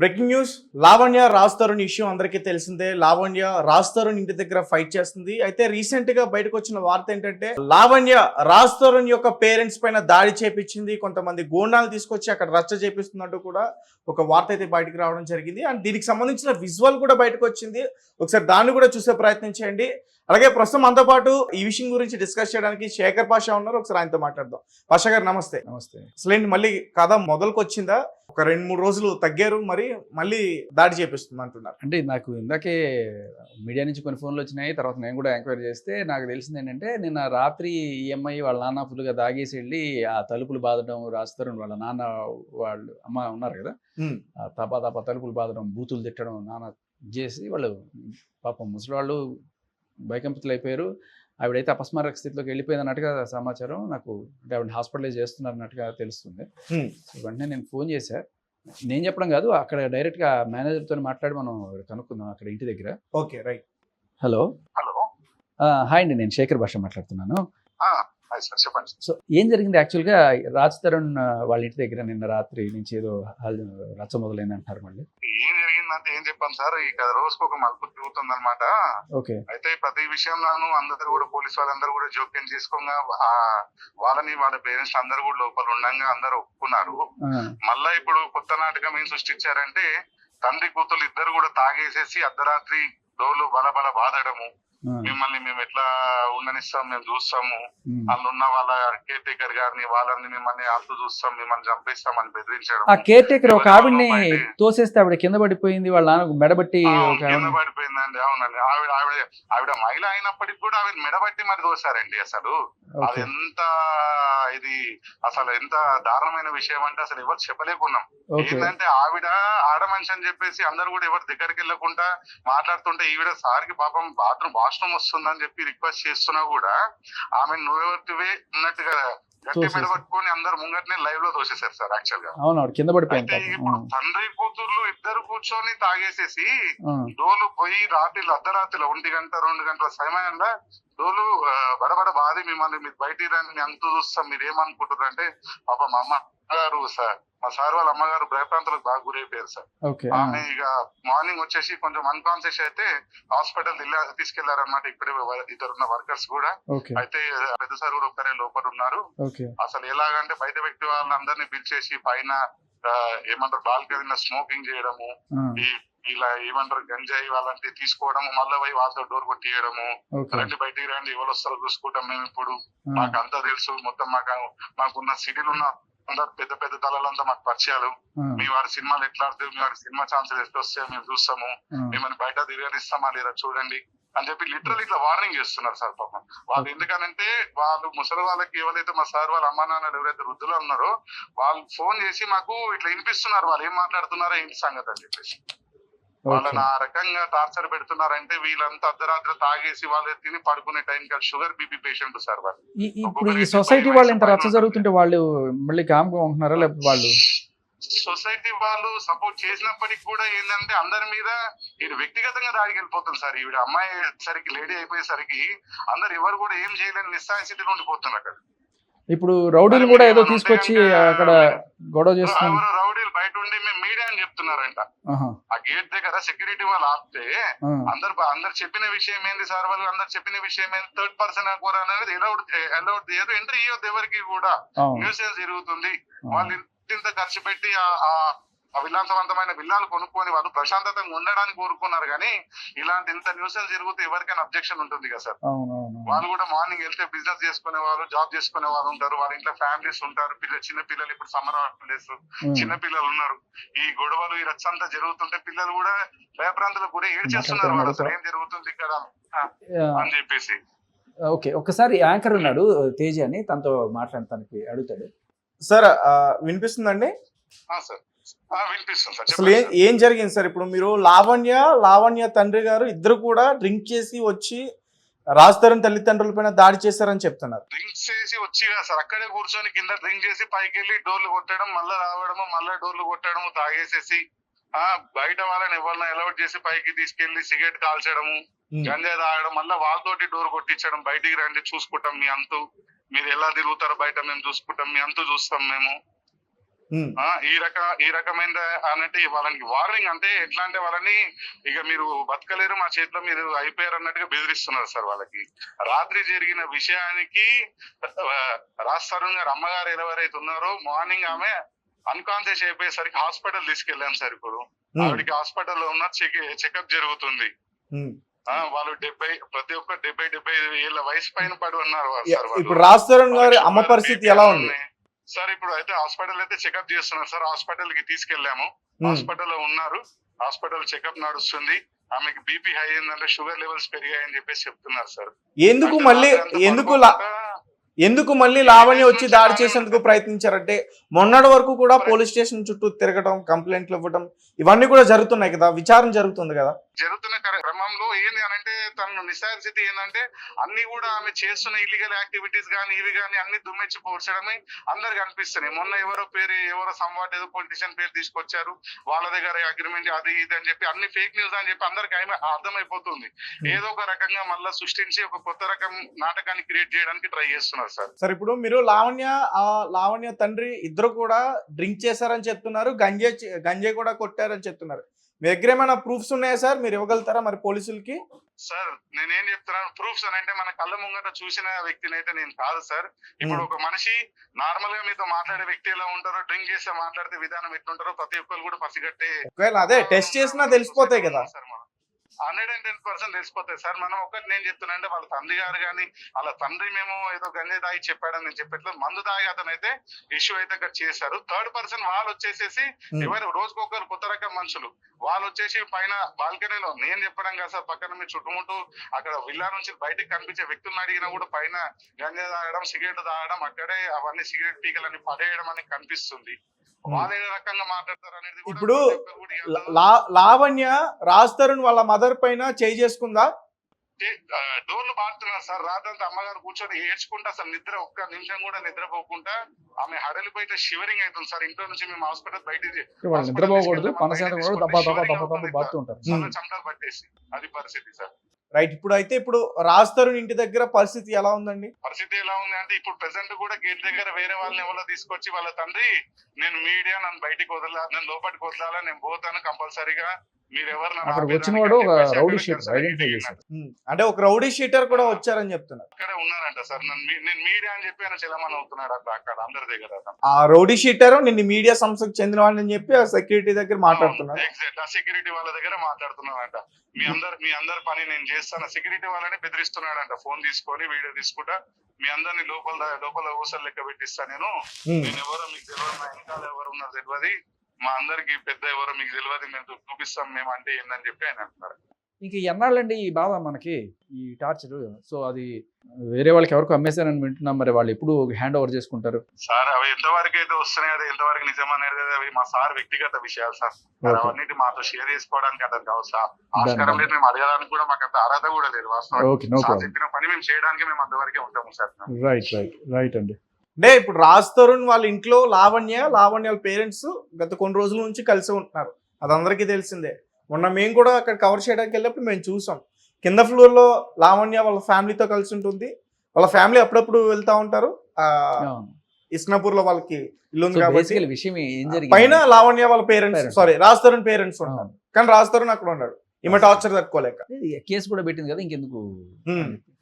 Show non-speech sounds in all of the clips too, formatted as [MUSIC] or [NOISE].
Breaking news. Lavanya Raj Tarun issue అందరికీ తెలిసిందే. లావణ్య రాజ్ తరుణ్ ఇంటి దగ్గర ఫైట్ చేస్తుంది. అయితే రీసెంట్గా బయటకు వచ్చిన వార్త ఏంటంటే లావణ్య రాజ్ తరుణ్ యొక్క పేరెంట్స్ పైన దాడి చేపించింది. కొంతమంది గోండాలు తీసుకొచ్చి అక్కడ రచ్చ చేపిస్తున్నట్టు కూడా ఒక వార్త అయితే బయటకు రావడం జరిగింది. అండ్ దీనికి సంబంధించిన విజువల్ కూడా బయటకు వచ్చింది. ఒకసారి దాన్ని కూడా చూసే ప్రయత్నం చేయండి. అలాగే ప్రస్తుతం మనతో పాటు ఈ విషయం గురించి డిస్కస్ చేయడానికి శేఖర్ పాషా ఉన్నారు. ఒకసారి ఆయనతో మాట్లాడదాం. పాషా గారు నమస్తే. నమస్తే. అసలు ఏంటి మళ్ళీ కథ మొదలుకు వచ్చిందా ఒక రెండు మూడు రోజులు తగ్గారు మరి మళ్ళీ దాడి చేపిస్తుంది అంటున్నారు. అంటే నాకు ఇందాకే మీడియా నుంచి కొన్ని ఫోన్లు వచ్చినాయి తర్వాత నేను కూడా ఎంక్వైరీ చేస్తే నాకు తెలిసింది ఏంటంటే నిన్న రాత్రి ఈఎంఐ వాళ్ళ నాన్న ఫుల్గా దాగేసి వెళ్ళి ఆ తలుపులు బాదడం రాస్తారు వాళ్ళ నాన్న వాళ్ళు అమ్మ ఉన్నారు కదా? తపా తపా తలుపులు బాదడం బూతులు తిట్టడం నాన్న చేసి వాళ్ళు పాపం ముసలి వాళ్ళు భయకంపితులు అయిపోయారు ఆవిడైతే అపస్మారక స్థితిలోకి వెళ్ళిపోయింది అన్నట్టుగా సమాచారం నాకు అంటే ఆవిడ హాస్పిటలైజ్ చేస్తున్నారు అన్నట్టుగా తెలుస్తుంది వెంటనే నేను ఫోన్ చేశా. నేను చెప్పడం కాదు అక్కడ డైరెక్ట్గా మేనేజర్తో మాట్లాడి మనం కనుక్కుందాం అక్కడ ఇంటి దగ్గర. Okay right. Hello? Hello? Hi అండి నేను శేఖర్ భాష మాట్లాడుతున్నాను. చెప్పండి. సో ఏం జరిగింది? యాక్చువల్గా రాజ్ తరుణ్ వాళ్ళ ఇంటి దగ్గర నిన్న రాత్రి నుంచి ఏదో రచ్చ మొదలైంది అంటారు మళ్ళీ. ఏం జరిగిందంటే ఏం చెప్పాను సార్? ఈ కథ రోజుకు ఒక మలుపు తిరుగుతుంది అనమాట ఓకే. అయితే ప్రతి విషయంలోనూ అందరూ కూడా పోలీసు వాళ్ళందరూ కూడా జోక్యం చేసుకోగా వాళ్ళని వాళ్ళ పేరెంట్స్ అందరూ కూడా లోపల ఉండంగా అందరూ ఒప్పుకున్నారు. మళ్ళా ఇప్పుడు కొత్త నాటకం ఏం సృష్టించారంటే తండ్రి కూతురు ఇద్దరు కూడా తాగేసేసి అర్ధరాత్రి డోలు బల బల బాధడము మిమ్మల్ని మేము ఎట్లా ఉండనిస్తాం మేము చూస్తాము. అందులో ఉన్న వాళ్ళ కేర్ టేకర్ గారిని వాళ్ళని మిమ్మల్ని అంతు చూస్తాం మిమ్మల్ని చంపేస్తామని బెదిరించడం. ఆ కేర్ టేకర్ ఒక ఆవిడ్ని తోసేస్తే ఆవిడ కింద పడిపోయింది వాళ్ళ మెడబట్టి కింద పడిపోయిందండి అవునండి. ఆవిడ ఆవిడ ఆవిడ మహిళ అయినప్పటికీ కూడా ఆవిడ మెడబట్టి మరి దోశారండి అసలు. అది ఎంత ఇది అసలు ఎంత దారుణమైన విషయం అంటే అసలు ఎవరు చెప్పలేకున్నాం. ఏంటంటే ఆవిడ ఆడ మనిషి అని చెప్పేసి అందరు కూడా ఎవరు దగ్గరికి వెళ్ళకుండా మాట్లాడుతుంటే ఈవిడ సార్కి పాపం బాత్రూమ్ వాష్రూమ్ వస్తుందని చెప్పి రిక్వెస్ట్ చేస్తున్నా కూడా ఆమె నువ్వెవరివే ఉన్నట్టుగా గట్టి పట్టుకొని అందరు ముంగట్నే లైవ్లో దోసేశారు సార్ యాక్చువల్గా. అవును ఆవిడ కింద పడిపోయింది ఇప్పుడు తండ్రి కూతుర్లు ఇద్దరు కూర్చొని తాగేసేసి డోలు పోయి రాత్రి అర్ధరాత్రిలో ఒంటి గంట రెండు గంటల సమయంలో డోలు బడబడ బాధి మిమ్మల్ని మీరు బయటికి రండి అంత చూస్తాం మీరు ఏమనుకుంటారు అంటే పాప మా అమ్మగారు సార్ మా సార్ వాళ్ళ అమ్మగారు భయప్రాంతాలకు బాగా గురైపోయారు సార్. ఆమె ఇక మార్నింగ్ వచ్చేసి కొంచెం అన్కాన్షియస్ అయితే హాస్పిటల్ తీసుకెళ్ళారన్నమాట ఇప్పుడే ఇద్దరున్న వర్కర్స్ కూడా. అయితే పెద్ద సార్ కూడా ఒక్కరే లోపల ఉన్నారు. అసలు ఎలాగంటే బయట వ్యక్తి వాళ్ళందరినీ పిలిచేసి పైన ఏమంటారు బాల్కనీలో స్మోకింగ్ చేయడము ఈ ఇలా ఏమంటారు గంజాయి వాళ్ళంటి తీసుకోవడము మళ్ళీ పోయి వాళ్ళతో డోర్ కొట్టియడము. రండి బయటికి రండి ఎవరు వస్తారో చూసుకుంటాం మేము ఇప్పుడు. మాకు అంతా తెలుసు. మొత్తం మాకు మాకున్న సిటీలు ఉన్న అందరు పెద్ద పెద్ద తలలంతా మాకు పరిచయాలు. మీ వారి సినిమాలు ఎట్లా ఆడుతుంది మీ వారి సినిమా ఛాన్సులు ఎట్లా వస్తాయో మేము చూస్తాము. మిమ్మల్ని బయట తిరగనిస్తామా లేదా చూడండి అని చెప్పి లిటరల్ ఇట్లా వార్నింగ్ చేస్తున్నారు సార్ పాపం. వాళ్ళు ఎందుకనంటే వాళ్ళు ముసలి వాళ్ళకి ఎవరైతే మా సార్ వాళ్ళ అమ్మా నాన్నలు ఎవరైతే వృద్ధులు ఉన్నారో వాళ్ళు ఫోన్ చేసి మాకు ఇట్లా వినిపిస్తున్నారు వాళ్ళు ఏం మాట్లాడుతున్నారో ఏంటి సంగతి అని చెప్పేసి. వాళ్ళని ఆ రకంగా టార్చర్ పెడుతున్నారంటే వీళ్ళంతా అర్ధరాత్రి తాగేసి వాళ్ళు తిని పడుకునే టైం కాదు షుగర్ బీపీ పేషెంట్ సార్ వాళ్ళు. ఈ- ఇప్పుడు ఈ సొసైటీ వాళ్ళు ఇంత రచ్చ జరుగుతుంటే వాళ్ళు మళ్ళీ కామ్గా ఉంటున్నారా? లేకపోతే వాళ్ళు? సొసైటీ వాళ్ళు సపోర్ట్ చేసినప్పటికి కూడా ఏంటంటే అందరి మీద ఇది వ్యక్తిగతంగా దాడికి వెళ్ళిపోతుంది సార్. ఈవిడ అమ్మాయి సరికి లేడీ అయిపోయేసరికి అందరు ఎవరు కూడా ఏం చేయలేని నిస్సాయ స్థితిలో ఉండిపోతున్నారు అక్కడ. ఇప్పుడు రౌడీలు కూడా ఏదో తీసుకొచ్చి అక్కడ గొడవ చేస్తున్నారు రౌడీలు బయట ఉండి మేము మీడియా అని చెప్తున్నారంట. ఆ గేట్ దగ్గర సెక్యూరిటీ వాళ్ళు ఆపితే అందరు అందరు చెప్పిన విషయం ఏంది సార్ వాళ్ళు? అందరు చెప్పిన విషయం ఏంది? థర్డ్ పర్సన్ కూడా అనేది ఎలౌడ్ ఎలౌడ్ చేయదు. ఎంట్రీ ఇవ్వద్దు ఎవరికి కూడా. న్యూసెన్స్ జరుగుతుంది. వాళ్ళు ఇంత ఖర్చు పెట్టి ఆ- ఆ విలాసవంతమైన విల్లాలు కొనుక్కొని వాళ్ళు ప్రశాంతతంగా ఉండడానికి కోరుకున్నారు కానీ ఇలాంటి ఇంత న్యూసెన్స్ జరిగితే ఎవరికైనా అబ్జెక్షన్ ఉంటుంది కదా సార్? అవును అవును వాళ్ళు కూడా మార్నింగ్ వెళ్తే బిజినెస్ చేసుకునే వాళ్ళు జాబ్ చేసుకునే వాళ్ళు ఉంటారు. వాళ్ళ ఇంట్లో ఫ్యామిలీస్ ఉంటారు. పిల్ల చిన్న పిల్లలు ఇప్పుడు సమ్మర్ హాలిడేస్. చిన్న పిల్లలు ఉన్నారు. ఈ గొడవలు ఈ రచ్చంతా జరుగుతుంటే పిల్లలు కూడా భయప్రాంతాలకు కూడా ఏడ్చేస్తున్నారు వాళ్ళు. అసలు ఏం జరుగుతుంది ఇక్కడ? అని చెప్పేసి. ఓకే. ఒకసారి యాంకర్ ఉన్నాడు తేజ అని. తనతో మాట్లాడటానికి అడుగుతాడు. సార్ వినిపిస్తుందండి? ఆ, సార్. వినిపిస్తుంది సార్. అసలు ఏం జరిగింది సార్ ఇప్పుడు మీరు లావణ్య లావణ్య తండ్రి గారు ఇద్దరు కూడా డ్రింక్ చేసి వచ్చి రాజ్ తరుణ్ తల్లిదండ్రుల పైన దాడి చేశారని చెప్తున్నారు. డ్రింక్స్ చేసి వచ్చి కదా సార్. అక్కడే కూర్చొని కింద డ్రింక్ చేసి పైకి వెళ్ళి డోర్లు కొట్టడం మళ్ళా రావడము మళ్ళా డోర్లు కొట్టడము తాగేసేసి ఆ బయట వాళ్ళని ఎవరిని అలౌట్ చేసి పైకి తీసుకెళ్ళి సిగరెట్ కాల్చడము. గంజాయి తాగడం మళ్ళీ వాళ్ళతోటి డోర్ కొట్టించడం బయటికి రండి చూసుకుంటాం మీ అంతు. మీరు ఎలా తిరుగుతారో బయట మేము చూసుకుంటాం మీ అంతు చూస్తాం మేము. ఈ రక ఈ రకమైన అన్నట్టు వాళ్ళకి వార్నింగ్ అంటే ఎట్లా అంటే వాళ్ళని ఇక మీరు బతకలేరు మా చేతిలో మీరు అయిపోయారు అన్నట్టుగా బెదిరిస్తున్నారు సార్ వాళ్ళకి. రాత్రి జరిగిన విషయానికి ఆ, రాజ్ తరుణ్ గారు అమ్మగారు ఎవరైతే ఉన్నారో మార్నింగ్ ఆమె అన్కాన్షియస్ అయిపోయేసరికి హాస్పిటల్ తీసుకెళ్ళాం సార్ ఇప్పుడు. ఆవిడకి హాస్పిటల్లో ఉన్న చెక్ చెకప్ జరుగుతుంది. వాళ్ళు డెబ్బై ప్రతి ఒక్క డెబ్బై డెబ్బై ఐదు ఏళ్ళ వయసు పైన పడి ఉన్నారు. ఇప్పుడు రాజ్ తరుణ్ గారి అమ్మ పరిస్థితి ఎలా ఉంది? ఉన్నాయి. సార్ ఇప్పుడు అయితే హాస్పిటల్ అయితే చెకప్ చేస్తున్నారు సార్. హాస్పిటల్కి తీసుకెళ్ళాము ఉమ్, హాస్పిటల్లో ఉన్నారు. హాస్పిటల్ చెకప్ నడుస్తుంది. ఆమెకి బీపీ హై అయిందంటే షుగర్ లెవెల్స్ పెరిగాయని చెప్పేసి చెప్తున్నారు సార్. ఎందుకు మళ్ళీ ఎందుకు లా- ఎందుకు మళ్ళీ లావణ్య వచ్చి దాడి చేసేందుకు ప్రయత్నించారంటే మొన్నటి వరకు కూడా పోలీస్ స్టేషన్ చుట్టూ తిరగడం కంప్లైంట్లు ఇవ్వడం ఇవన్నీ కూడా జరుగుతున్నాయి కదా. విచారణ జరుగుతుంది కదా. జరుగుతున్న క్ర- క్రమంలో ఏంది అని అంటే తన నిశాస్థితి ఏంటంటే అన్ని కూడా ఆమె చేస్తున్న ఇల్లీగల్ యాక్టివిటీస్ కానీ ఇవి కానీ అన్ని దుమ్మెచ్చి పోడ్చడమే అందరికి అనిపిస్తున్నాయి. మొన్న ఎవరో పేరు ఎవరో సంవాట్ ఏదో పొలిటీషియన్ పేరు తీసుకొచ్చారు. వాళ్ళ దగ్గర అగ్రిమెంట్ అది ఇది అని చెప్పి అన్ని ఫేక్ న్యూస్ అని చెప్పి అందరికి ఆమె అర్థమైపోతుంది. ఏదో ఒక రకంగా మళ్ళీ సృష్టించి ఒక కొత్త రకం నాటకాన్ని క్రియేట్ చేయడానికి ట్రై చేస్తున్నారు సార్. సరే ఇప్పుడు మీరు లావణ్య లావణ్య తండ్రి ఇద్దరు కూడా డ్రింక్ చేశారని చెప్తున్నారు గంజే గంజే కూడా కొట్టారని చెప్తున్నారు. మీ దగ్గర ఏమైనా ప్రూఫ్స్ ఉన్నాయా సార్? మీరు ఇవ్వగలుగుతారా మరి పోలీసులకి? సార్ నేనేం చెప్తున్నాను? ప్రూఫ్స్ అని అంటే మన కళ్ళ ముంగట చూసిన వ్యక్తిని అయితే నేను కాదు సార్. ఇప్పుడు. ఒక మనిషి నార్మల్గా మీతో మాట్లాడే వ్యక్తి ఎలా ఉంటారో డ్రింక్ చేస్తే మాట్లాడితే విధానం ఎట్లుంటారో ప్రతి ఒక్కరు కూడా పసిగట్టే ఒకవేళ అదే టెస్ట్ చేసినా తెలిసిపోతాయి కదా. హండ్రెడ్ అండ్ టెన్ పర్సెంట్ తెలిసిపోతాయి. సార్ మనం ఒకటి నేను చెప్తున్నా అంటే వాళ్ళ తండ్రి గారు కానీ వాళ్ళ తండ్రి మేము ఏదో గంజే దాగి చెప్పాడని నేను చెప్పట్లేదు. మందు దాగి అతను అయితే ఇష్యూ అయితే అక్కడ చేశారు. థర్డ్ పర్సన్ వాళ్ళు వచ్చేసేసి ఉమ్, ఎవరు రోజుకొకరు కొత్త రకం మనుషులు. వాళ్ళు వచ్చేసి పైన బాల్కనీలో నేను చెప్పడం కదా సార్ పక్కన మీ చుట్టుముట్టు అక్కడ విల్లా నుంచి బయటకు కనిపించే వ్యక్తులను అడిగినా కూడా పైన గంజా తాగడం సిగరెట్ తాగడం అక్కడే అవన్నీ సిగరెట్ పీకలని పడేయడం అని కనిపిస్తుంది. వాళ్ళు ఏ రకంగా మాట్లాడతారు అనేది ఇప్పుడు లా- లావణ్య రాజ్ తరుణ్ వాళ్ళ మదర్ పైన చేయి చేసుకుందా? డోర్లు బాడుతున్నారు సార్. రాత్రంతా అమ్మగారు కూర్చొని ఏడ్చుకుంటా అసలు నిద్ర ఒక్క నిమిషం కూడా నిద్రపోకుండా ఆమె హడలి బయట షివరింగ్ అవుతుంది సార్. ఇంట్లో నుంచి మేము హాస్పిటల్ బయట నిద్రపోకూడదు. చెమటలు పట్టేసి అది పరిస్థితి సార్. రైట్. ఇప్పుడు అయితే ఇప్పుడు రాజ్ తరుణ్ ఇంటి దగ్గర పరిస్థితి ఎలా ఉందండి? పరిస్థితి ఎలా ఉంది అంటే ఇప్పుడు ప్రెసెంట్ కూడా గేట్ దగ్గర వేరే వాళ్ళని ఎవరో తీసుకొచ్చి వాళ్ళ తండ్రి నేను మీడియా నన్ను బయటికి వదలా నేను లోపలికి వదలాలా నేను పోతాను కంపల్సరీగా. అక్కడికి వచ్చిన వాడు ఒక రౌడీ షీటర్ ఐడెంటిఫై. చేశారు అంటే ఒక రౌడీ షీటర్ కూడా వచ్చారని చెప్తున్నారు. అక్కడే ఉన్నారంట సార్. నేను మీడియా అని చెప్పి ఆయన చలమని అవుతున్నాడు అట్లా అక్కడ అందరి దగ్గర. ఆ రౌడీ షీటర్ నిన్ను మీడియా సంస్థకు చెందిన వాళ్ళని చెప్పి ఆ సెక్యూరిటీ దగ్గర మాట్లాడుతున్నారు. ఎగ్జాక్ట్ ఆ సెక్యూరిటీ వాళ్ళ దగ్గర మాట్లాడుతున్నాడంట. మీ అందరు మీ అందరి పని నేను చేస్తాను. సెక్యూరిటీ వాళ్ళని బెదిరిస్తున్నాడంట. ఫోన్ తీసుకొని వీడియో తీసుకుంటా మీ అందరిని లోపల లోపల ఊసలు లెక్క పెట్టిస్తా నేను. నేను ఎవరో మీకు తెలియదు వెనకాల ఎవరు ఉన్నారు తెలియదు మా అందరికి పెద్ద ఎవరో మీకు తెలియదు మేము చూపిస్తాం మేము అంటే ఏందని చెప్పి ఆయన అంటున్నారు. ఇంక ఎన్నాళ్ళండి ఈ బాధ మనకి? ఈ టార్చర్ సో అది వేరే వాళ్ళకి ఎవరికో అమ్మేశారని వింటున్నాం మరి వాళ్ళు ఎప్పుడు హ్యాండ్ ఓవర్ చేసుకుంటారు? సార్ అవి ఎంతవరకు అయితే వస్తున్నాయి అది ఎంతవరకు నిజమనేది అవి మా సార్ వ్యక్తిగత విషయాలు సార్. అవన్నిటి మాతో షేర్ చేసుకోవడానికి అతను కావు సార్. ఆస్కారం లేదు మేము అడగడానికి కూడా మాకు అంత అర్హత కూడా లేదు వాస్తవం చెప్పిన పని మేము చేయడానికి మేము అంతవరకే ఉంటాము సార్. రైట్ రైట్ రైట్ అండి. అంటే ఇప్పుడు రాజ్ తరుణ్ వాళ్ళ ఇంట్లో లావణ్య లావణ్య వాళ్ళ పేరెంట్స్ గత కొన్ని రోజుల నుంచి కలిసి ఉంటున్నారు. అది అందరికీ తెలిసిందే. మొన్న మేము కూడా అక్కడ కవర్ చేయడానికి వెళ్ళినప్పుడు మేము చూసాం. కింద ఫ్లోర్లో లావణ్య వాళ్ళ ఫ్యామిలీతో కలిసి ఉంటుంది. వాళ్ళ ఫ్యామిలీ అప్పుడప్పుడు వెళ్తా ఉంటారు. ఆ ఇస్నాపూర్లో వాళ్ళకి ఇల్లు ఉంది కాబట్టి పైన లావణ్య వాళ్ళ parents. Sorry Raj Tarun parents ఉంటారు. కానీ రాజ్ తరుణ్ అక్కడ ఉన్నాడు. ఈమె టార్చర్ తట్టుకోలేక. కేసు కూడా పెట్టింది కదా ఇంకెందుకు?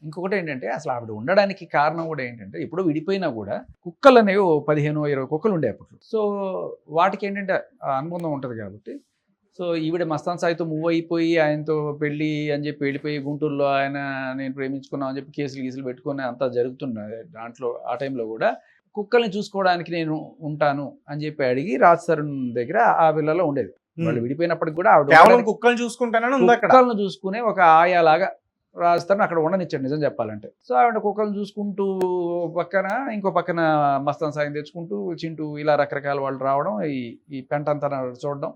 ఇంకొకటి ఏంటంటే అసలు ఆవిడ ఉండడానికి కారణం కూడా ఏంటంటే ఇప్పుడు విడిపోయినా కూడా కుక్కలు అనేవి పదిహేను ఇరవై కుక్కలు ఉండే అప్పట్లో. సో వాటికి ఏంటంటే అనుబంధం ఉంటుంది కాబట్టి సో ఈవిడ మస్తాన్ సాయితో మూవ్ అయిపోయి ఆయనతో పెళ్ళి అని చెప్పి వెళ్ళిపోయి గుంటూరులో ఆయన నేను ప్రేమించుకున్నాం అని చెప్పి కేసులు గీసులు పెట్టుకుని అంతా జరుగుతున్నది దాంట్లో ఆ టైంలో కూడా కుక్కల్ని చూసుకోవడానికి నేను ఉంటాను అని చెప్పి అడిగి రాజ్ తరుణ్ దగ్గర ఆ పిల్లలో ఉండేది. వాళ్ళు విడిపోయినప్పటికి కూడా ఆవిడ కేవలం కుక్కలు చూసుకుంటానని కుక్కలను చూసుకునే ఒక ఆయాలాగా రాజస్థాన్ అక్కడ ఉండనిచ్చాడు నిజం చెప్పాలంటే. సో ఆవిడ కుక్కలను చూసుకుంటూ పక్కన ఇంకో పక్కన మస్తాన్ సాయం తెచ్చుకుంటూ చింటూ ఇలా రకరకాల వాళ్ళు రావడం ఈ ఈ పెంట అంతా చూడడం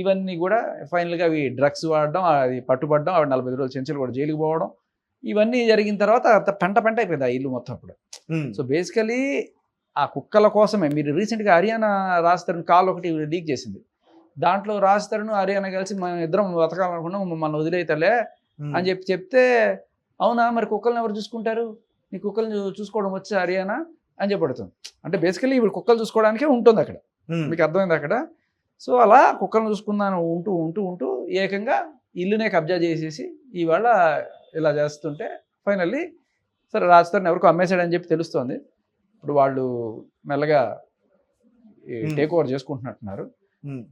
ఇవన్నీ కూడా ఫైనల్గా అవి డ్రగ్స్ వాడడం అది పట్టుబడడం ఆవిడ నలభై ఐదు రోజులు చెంచులు కూడా జైలుకి పోవడం ఇవన్నీ జరిగిన తర్వాత అంత పెంట పెంట అయిపోయింది ఆ ఇల్లు మొత్తం అప్పుడు. సో బేసికలీ ఆ కుక్కల కోసమే మీరు రీసెంట్గా హర్యానా రాజతరుణ్ కాల్ ఒకటి లీక్ చేసింది. దాంట్లో రాజతరుణ్ హర్యానా కలిసి మనం ఇద్దరం బతకాలనుకున్నాం మమ్మల్ని వదిలేతలే. అని చెప్పి చెప్తే అవునా మరి కుక్కల్ని ఎవరు చూసుకుంటారు నీ కుక్కల్ని చూసుకోవడం వచ్చా హర్యానా అని చెప్పడుతుంది అంటే బేసికలీ ఇప్పుడు కుక్కలు చూసుకోవడానికే ఉంటుంది అక్కడ. మీకు అర్థమైంది అక్కడ సో అలా కుక్కలను చూసుకుందాను ఉంటూ ఉంటూ ఉంటూ ఏకంగా ఇల్లునే కబ్జా చేసేసి ఇవాళ ఇలా చేస్తుంటే ఫైనల్లీ సరే రాజస్థాన్ ఎవరికో అమ్మేశాడని చెప్పి తెలుస్తోంది ఇప్పుడు వాళ్ళు మెల్లగా. టేక్ ఓవర్ చేసుకుంటున్నట్టున్నారు.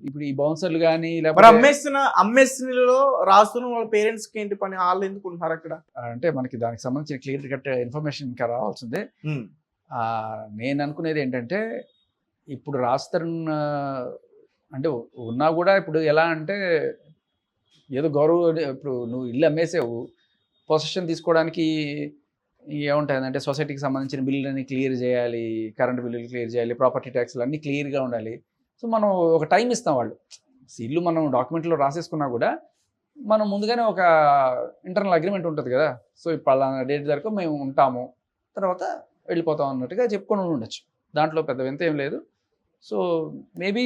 ఇప్పుడు ఈ బౌన్సర్లు కానీ లేకపోతే అమ్మేస్తున్న అమ్మేస్తున్నలో రాస్తున్న వాళ్ళ పేరెంట్స్కి ఏంటి పని? వాళ్ళు ఎందుకు ఉంటున్నారు అక్కడ? అంటే మనకి దానికి సంబంధించిన క్లియర్ కట్ ఇన్ఫర్మేషన్ ఇంకా రావాల్సిందే. నేను అనుకునేది ఏంటంటే ఇప్పుడు రాస్తరున్ అంటే ఉన్నా కూడా ఇప్పుడు ఎలా అంటే ఏదో గౌరవ ఇప్పుడు నువ్వు ఇల్లు అమ్మేసావు పొజిషన్ తీసుకోవడానికి ఏముంటుంది అంటే సొసైటీకి సంబంధించిన బిల్లులన్నీ క్లియర్ చేయాలి కరెంట్ బిల్లులు క్లియర్ చేయాలి ప్రాపర్టీ ట్యాక్స్లు అన్నీ క్లియర్గా ఉండాలి. సో మనం ఒక టైం ఇస్తాం వాళ్ళు. ఇల్లు మనం డాక్యుమెంట్లో రాసేసుకున్నా కూడా మనం ముందుగానే ఒక ఇంటర్నల్ అగ్రిమెంట్ ఉంటుంది కదా. సో ఇప్పుడు అలా డేట్ వరకు మేము ఉంటాము. తర్వాత వెళ్ళిపోతాం అన్నట్టుగా చెప్పుకొని ఉండొచ్చు. దాంట్లో పెద్ద వింత ఏం లేదు. సో మేబీ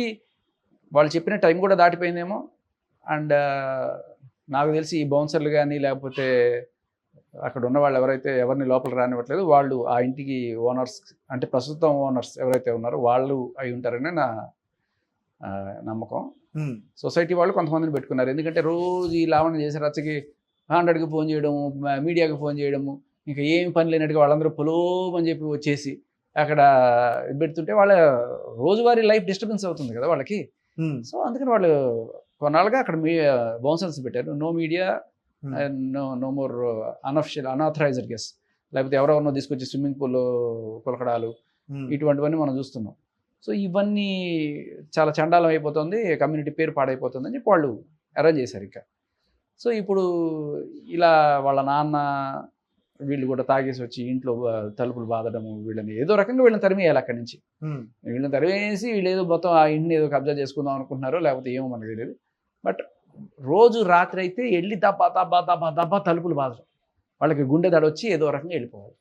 వాళ్ళు చెప్పిన టైం కూడా దాటిపోయిందేమో. అండ్ నాకు తెలిసి ఈ బౌన్సర్లు కానీ లేకపోతే అక్కడ ఉన్న వాళ్ళు ఎవరైతే ఎవరిని లోపల రానివ్వట్లేదు వాళ్ళు ఆ ఇంటికి ఓనర్స్ అంటే ప్రస్తుతం ఓనర్స్ ఎవరైతే ఉన్నారో వాళ్ళు అయి ఉంటారని నా నమ్మకం. సొసైటీ వాళ్ళు కొంతమందిని పెట్టుకున్నారు ఎందుకంటే రోజు ఈ లావణ్య చేసే రచ్చకి హండ్రెడ్కి ఫోన్ చేయడము మీడియాకి ఫోన్ చేయడము ఇంకా ఏం పని లేనట్టుగా వాళ్ళందరూ పొలోమని చెప్పి వచ్చేసి అక్కడ పెడుతుంటే వాళ్ళ రోజువారీ లైఫ్ డిస్టర్బెన్స్ అవుతుంది కదా వాళ్ళకి. సో అందుకని వాళ్ళు కొన్నాళ్ళుగా అక్కడ మీ బౌన్సర్స్ పెట్టారు no media. No no more unofficial unauthorised guest లేకపోతే ఎవరెవరినో తీసుకొచ్చి స్విమ్మింగ్ పూల్ కులకడాలు. ఇటువంటివన్నీ మనం చూస్తున్నాం సో ఇవన్నీ చాలా చండాలం అయిపోతుంది కమ్యూనిటీ పేరు పాడైపోతుంది అని చెప్పి వాళ్ళు అరేంజ్ చేశారు ఇంకా. సో ఇప్పుడు ఇలా వాళ్ళ నాన్న వీళ్ళు కూడా తాగేసి వచ్చి ఇంట్లో తలుపులు బాదడము వీళ్ళని ఏదో రకంగా వీళ్ళని తరిమేయాలి అక్కడి నుంచి. వీళ్ళని తరిమేసి వీళ్ళు ఏదో మొత్తం ఆ ఇంటిని ఏదో కబ్జా చేసుకుందాం అనుకుంటున్నారో లేకపోతే ఏమో మనకు తెలియదు. బట్ రోజు రాత్రి అయితే వెళ్ళి దబ్బా దబ్బా దబ్బా దబ్బా తలుపులు బాదడం. వాళ్ళకి గుండె దడొచ్చి ఏదో రకంగా వెళ్ళిపోవాలి.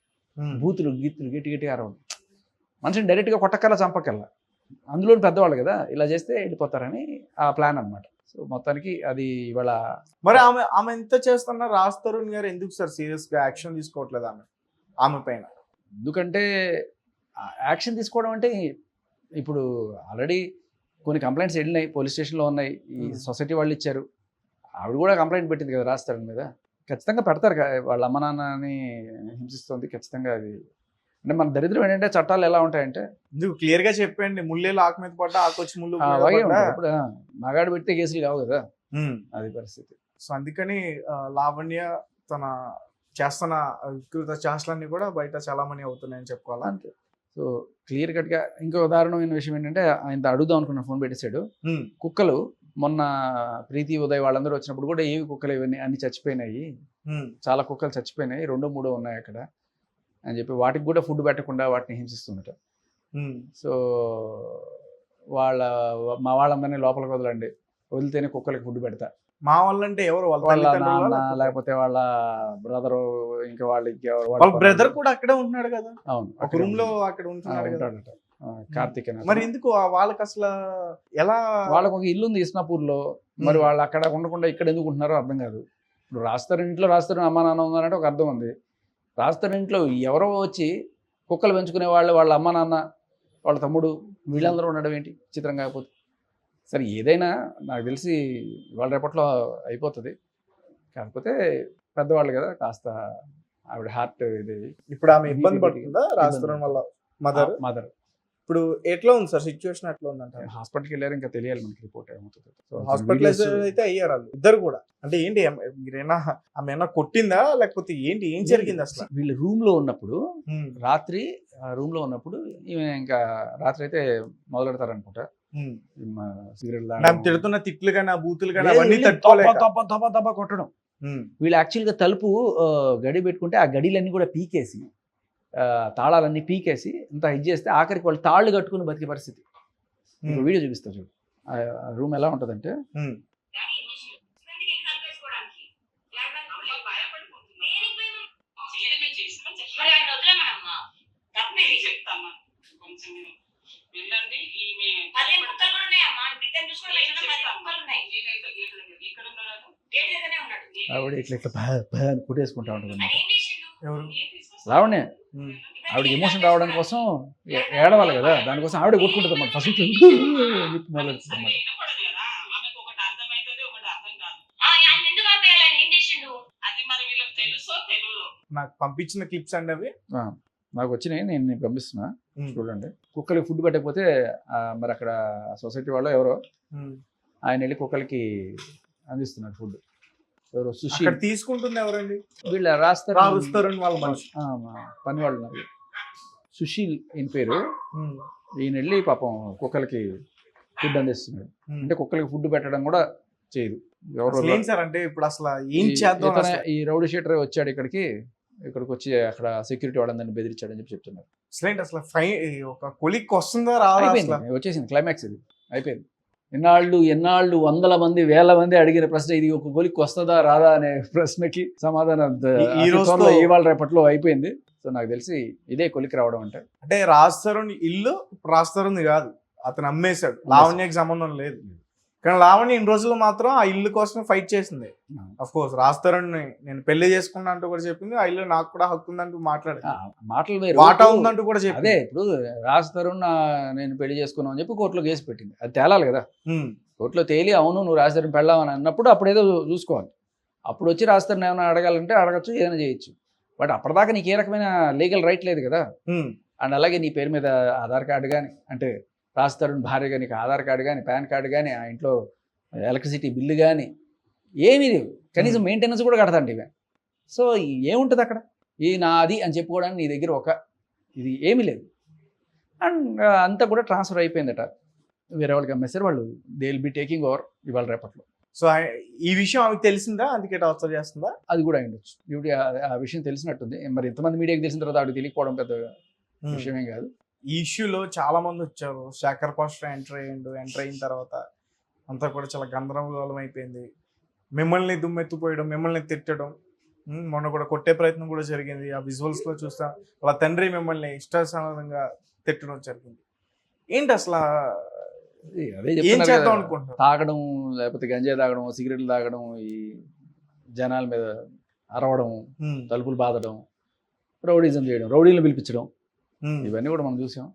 బూతులు గీతులు గట్టి గట్టిగా అరవడం. మనిషిని డైరెక్ట్గా కొట్టకల్లా చంపకల్లా అందులో పెద్దవాళ్ళు కదా ఇలా చేస్తే వెళ్ళిపోతారని ఆ ప్లాన్ అన్నమాట. సో మొత్తానికి అది ఇవాళ మరి ఆమె ఆమె ఎంత చేస్తున్నా రాజ్ తరుణ్ గారు ఎందుకు సార్ సీరియస్గా యాక్షన్ తీసుకోవట్లేదు ఆమె ఆమె పైన? ఎందుకంటే యాక్షన్ తీసుకోవడం అంటే ఇప్పుడు ఆల్రెడీ కొన్ని కంప్లైంట్స్ వెళ్ళినాయి పోలీస్ స్టేషన్లో ఉన్నాయి ఈ. సొసైటీ వాళ్ళు ఇచ్చారు. ఆవిడ కూడా కంప్లైంట్ పెట్టింది కదా రాస్తాడు మీద. ఖచ్చితంగా పెడతారు వాళ్ళ అమ్మ నాన్నని హింసిస్తుంది ఖచ్చితంగా అది అంటే మన దరిద్రం ఏంటంటే చట్టాలు ఎలా ఉంటాయంటే ఎందుకు? క్లియర్గా చెప్పండి ముళ్ళేలు ఆకు మీద పడ్డా ఆకొచ్చి ముళ్ళు ఆ, మీద అలాగే. ఉంటాయి. ఇప్పుడు మగాడు పెడితే కేసులు కావు కదా. ఉమ్. అది పరిస్థితి. సో అందుకని ఆ, లావణ్య తన చేస్తున్న వికృత చేష్టలన్నీ కూడా బయట చాలా మనీ అవుతున్నాయని చెప్పుకోవాలా? అంతే. సో క్లియర్ కట్గా ఇంకో దారుణమైన విషయం ఏంటంటే ఆయన అడుగుదాం అనుకున్న ఫోన్ పెట్టేశాడు. ఉమ్. కుక్కలు మొన్న ప్రీతి ఉదయ్ వాళ్ళందరూ వచ్చినప్పుడు కూడా ఏవి కుక్కలు ఇవన్నీ అన్ని చచ్చిపోయినాయి. ఉమ్. చాలా కుక్కలు చచ్చిపోయినాయి. రెండో మూడో ఉన్నాయి అక్కడ. అని చెప్పి వాటికి కూడా ఫుడ్ పెట్టకుండా వాటిని హింసిస్తుందట. సో వాళ్ళ మా వాళ్ళందరినీ లోపలికి వదలండి. వదిలితేనే కుక్కలకి ఫుడ్ పెడతా. మా వాళ్ళంటే ఎవరు? వాళ్ళ నాన్న లేకపోతే- వాళ్ళ బ్రదరు ఇంకా వాళ్ళ ఇంకెవరు వాళ్ళ బ్రదర్ కూడా అక్కడే ఉంటున్నాడు కదా? అవును ఒక రూమ్లో. అక్కడ ఉంటున్నాడు కార్తీక్ మరి. ఎందుకు వాళ్ళకి అసలు ఎలా వాళ్ళకు ఒక ఇల్లు ఉంది ఇస్నాపూర్లో. మరి ఉమ్. వాళ్ళు అక్కడ ఉండకుండా ఇక్కడ ఎందుకు ఉంటున్నారో అర్థం కాదు. ఇప్పుడు రాస్తారు ఇంట్లో రాస్తారు అమ్మా నాన్న ఉన్నారంటే ఒక అర్థం ఉంది. రాస్తారు ఇంట్లో ఎవరో వచ్చి కుక్కలు పెంచుకునే వాళ్ళు వాళ్ళ అమ్మ నాన్న వాళ్ళ తమ్ముడు వీళ్ళందరూ ఉండడం ఏంటి? చిత్రం కాకపోతే సరే ఏదైనా నాకు తెలిసి వాళ్ళ రేపట్లో అయిపోతుంది. కాకపోతే పెద్దవాళ్ళు కదా కాస్త ఆవిడ హార్ట్ ఇది. ఇప్పుడు ఆమె ఇబ్బంది పడుతుందా? రాజస్థాన్ వల్ల మదర్ మదర్ ఇప్పుడు ఎట్లా ఉంది సార్? సిచ్యువేషన్ ఎట్లా ఉందంట హాస్పిటల్కి వెళ్ళారు ఇంకా తెలియాలి మనకి రిపోర్ట్ ఏమవుతుంది హాస్పిటలైజ్ videos- అయితే అయ్యారు వాళ్ళు ఇద్దరు కూడా. అంటే ఏంటి మీరేనా ఆమె ఏమన్నా కొట్టిందా? లేకపోతే ఏంటి ఏం జరిగింది అసలు? వీళ్ళు రూమ్లో ఉన్నప్పుడు. రాత్రి రూమ్లో ఉన్నప్పుడు ఈమె ఇంకా రాత్రి అయితే మొదలెడతారు అనుకుంటా ఆమె తిడుతున్న తిట్లు కానీ ఆ బూతులు కానీ అవన్నీ తట్టుకోలేక. తప్ప కొట్టడం. వీళ్ళు యాక్చువల్గా తలుపు గడి పెట్టుకుంటే ఆ గడిలన్నీ కూడా పీకేసి తాళాలన్నీ పీకేసి ఇంత ఇది చేస్తే ఆఖరికి వాళ్ళు తాళ్ళు కట్టుకుని బతికే పరిస్థితి. వీడియో చూపిస్తా చూడు. ఆ రూమ్ ఎలా ఉంటుందంటే వెళ్ళండి ఈమె అదే కూడా బిడ్డను చూసుకొని ఉన్నాయి ఇక్కడ ఉన్నాడు ఇట్లా ఇట్లా కుట్టేసుకుంటా ఉంటుంది ఎవరు? ఉమ్. ఆవిడకి ఎమోషన్ రావడం కోసం ఏడవాలి కదా దానికోసం ఆవిడ కొట్టుకుంటుంది అన్నమాట. ఫస్ట్ [LAUGHS] మొదలెడుతుంది తెలియదు నాకు పంపించిన క్లిప్స్ అండి అవి. నాకు వచ్చినాయి నేను నీకు పంపిస్తున్నా. చూడండి. కుక్కలకి ఫుడ్ పెట్టకపోతే మరి అక్కడ సొసైటీ వాళ్ళు ఎవరో. ఆయన వెళ్ళి కుక్కలకి అందిస్తున్నారు ఫుడ్ ఎవరో? అక్కడ తీసుకుంటుంది ఎవరండి? వీళ్ళ రాస్తారు వాళ్ళ మనిషి. పని వాళ్ళు ఉన్నారు సుశీల్ ఈయన పేరు. ఈయన వెళ్ళి పాపం కుక్కలకి ఫుడ్ అందిస్తున్నాడు. అంటే కుక్కలకి ఫుడ్ పెట్టడం కూడా చేయదు ఎవరు సార్ అంటే ఇప్పుడు అసలు ఏం ఈ- చేద్దాం రౌడీ షీటర్ వచ్చాడు ఇక్కడికి. ఇక్కడికి వచ్చి అక్కడ సెక్యూరిటీ వాళ్ళందరినీ బెదిరించాడని చెప్పి చెప్తున్నారు. అసలు ఒక కొలిక్ వస్తుందా అయిపోయింది. వచ్చేసింది. క్లైమాక్స్ ఇది. అయిపోయింది. ఎన్నాళ్ళు ఎన్నాళ్ళు వందల మంది వేల మంది అడిగిన ప్రశ్న ఇది ఒక గోలికి వస్తుందా రాదా అనే ప్రశ్నకి సమాధానం ఈ- త్వరలో ఇవాళ రేపట్లో అయిపోయింది. సో నాకు తెలిసి ఇదే కొలికి రావడం అంటే. అంటే రాస్తారుని ఇల్లు రాస్తారుంది కాదు. అతను అమ్మేశాడు. లావణ్యకి సంబంధం లేదు. కానీ లావణ్య ఇన్ని రోజులు మాత్రం ఆ ఇల్లు కోసం ఫైట్ చేసింది. అఫ్ కోర్స్ రాస్తారని నేను పెళ్ళి చేసుకున్నా అంటూ కూడా చెప్పింది. ఆ ఇల్లు నాకు కూడా హక్కు ఉందంటూ మాట్లాడింది ఆ, మాటలు వేరు. వాటా ఉందంటూ కూడా అదే చెప్పింది ఇప్పుడు రాస్తారు నా నేను పెళ్ళి చేసుకున్నావు అని చెప్పి కోర్టులో కేసు పెట్టింది. అది తేలాలి కదా. కోర్టులో తేలి అవును నువ్వు రాస్తారు పెళ్ళామని అన్నప్పుడు అప్పుడు ఏదో చూసుకోవాలి. అప్పుడు వచ్చి రాస్తారు ఏమైనా అడగాలంటే అడగచ్చు ఏదైనా చేయొచ్చు. బట్ అప్పటిదాకా నీకు ఏ రకమైన లీగల్ రైట్ లేదు కదా. అండ్ అలాగే నీ పేరు మీద ఆధార్ కార్డు కానీ అంటే రాస్తారు భార్యగా నీకు ఆధార్ కార్డు కానీ పాన్ కార్డు కానీ ఆ ఇంట్లో ఎలక్ట్రిసిటీ బిల్లు కానీ ఏమీ లేవు. కనీసం మెయింటెనెన్స్ కూడా కడతాండి ఇవే సో ఏముంటుంది అక్కడ? ఈ నాది అని చెప్పుకోవడానికి నీ దగ్గర ఒక ఇది ఏమీ లేదు. అండ్ అంతా కూడా ట్రాన్స్ఫర్ అయిపోయిందట. వేరే వాళ్ళకి అమ్మేశారు వాళ్ళు they will be taking over ఇవాళ రేపట్లో. సో ఈ విషయం ఆమెకు తెలిసిందా? అందుకే టార్చర్ చేస్తుందా? అది కూడా అయిండొచ్చు. ఇప్పుడు ఆ- విషయం తెలిసినట్టుంది. మరి ఇంతమంది మీడియాకి తెలిసిన తర్వాత ఆవిడకి తెలియకపోవడం పెద్ద ఉమ్. విషయమేం కాదు. ఈ ఇష్యూలో చాలా మంది వచ్చారు. శేఖర్ పాస్టర్ ఎంటర్ అయ్యిండు. ఎంటర్ అయిన తర్వాత అంతా కూడా చాలా గందరగోళం అయిపోయింది. మిమ్మల్ని దుమ్మెత్తిపోయడం మిమ్మల్ని తిట్టడం మొన్న కూడా కొట్టే ప్రయత్నం కూడా జరిగింది. ఆ విజువల్స్లో చూస్తా వాళ్ళ తండ్రి మిమ్మల్ని ఇష్టానుసారంగా తిట్టడం జరిగింది. ఏంటి అసలు అదే ఏం చేద్దాం కదా. అనుకుంటున్నారు? తాగడం లేకపోతే గంజాయి తాగడం సిగరెట్లు తాగడం ఈ జనాల మీద అరవడం తలుపులు బాదడం రౌడీజం చేయడం రౌడీలను పిలిపించడం. ఇవన్నీ కూడా మనం చూసాం.